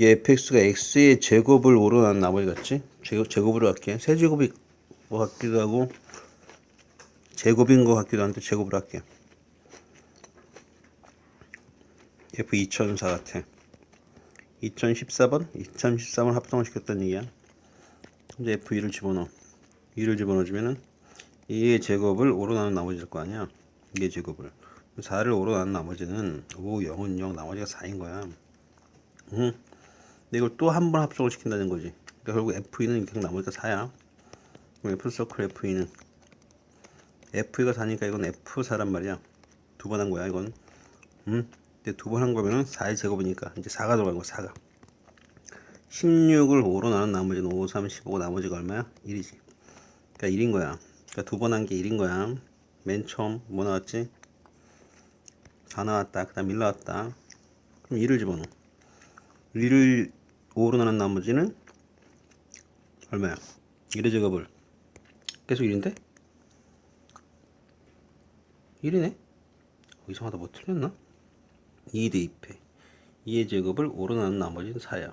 이게 fx가 x의 제곱을 오르난 나머지 같지? 제곱, 제곱으로 할게. 세제곱이 뭐 같기도 하고 제곱인 것 같기도 한데 제곱으로 할게. f 2004 같아. 2014번? 2013을 합성을 시켰다는 얘기야. 이제 f2를 집어넣어. 2를 집어넣어주면은 2의 제곱을 5로 나눈 나머지일 거 아니야. 2의 제곱을. 4를 5로 나눈 나머지는 5, 0은 0, 나머지가 4인 거야. 응. 근데 이걸 또 한 번 합성을 시킨다는 거지. 그러니까 결국 F2는 그냥 나머지가 4야. 그럼 F 서클 F2는 F2가 4니까 이건 F4란 말이야. 두 번 한 거야, 이건. 응? 근데 두 번 한 거면은 4의 제곱이니까 이제 4가 들어간 거야, 4가. 16을 5로 나눈 나머지는 5, 3, 15, 나머지가 얼마야? 1이지. 그러니까 1인 거야. 그러니까 두 번 한 게 1인 거야. 맨 처음 뭐 나왔지? 4 나왔다. 그 다음 1 나왔다. 그럼 2를 집어넣어. 1을 5로 나눈 나머지는 얼마야? 1의 제곱을 계속 1인데? 1이네? 어, 이상하다 뭐 틀렸나? 2 대입해 2의 제곱을 5로 나눈 나머지는 4야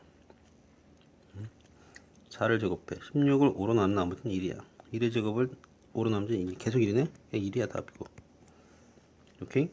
4를 제곱해 16을 5로 나눈 나머지는 1이야 1의 제곱을 5로 나누면 1 계속 1이네? 1이야 답이고 오케이?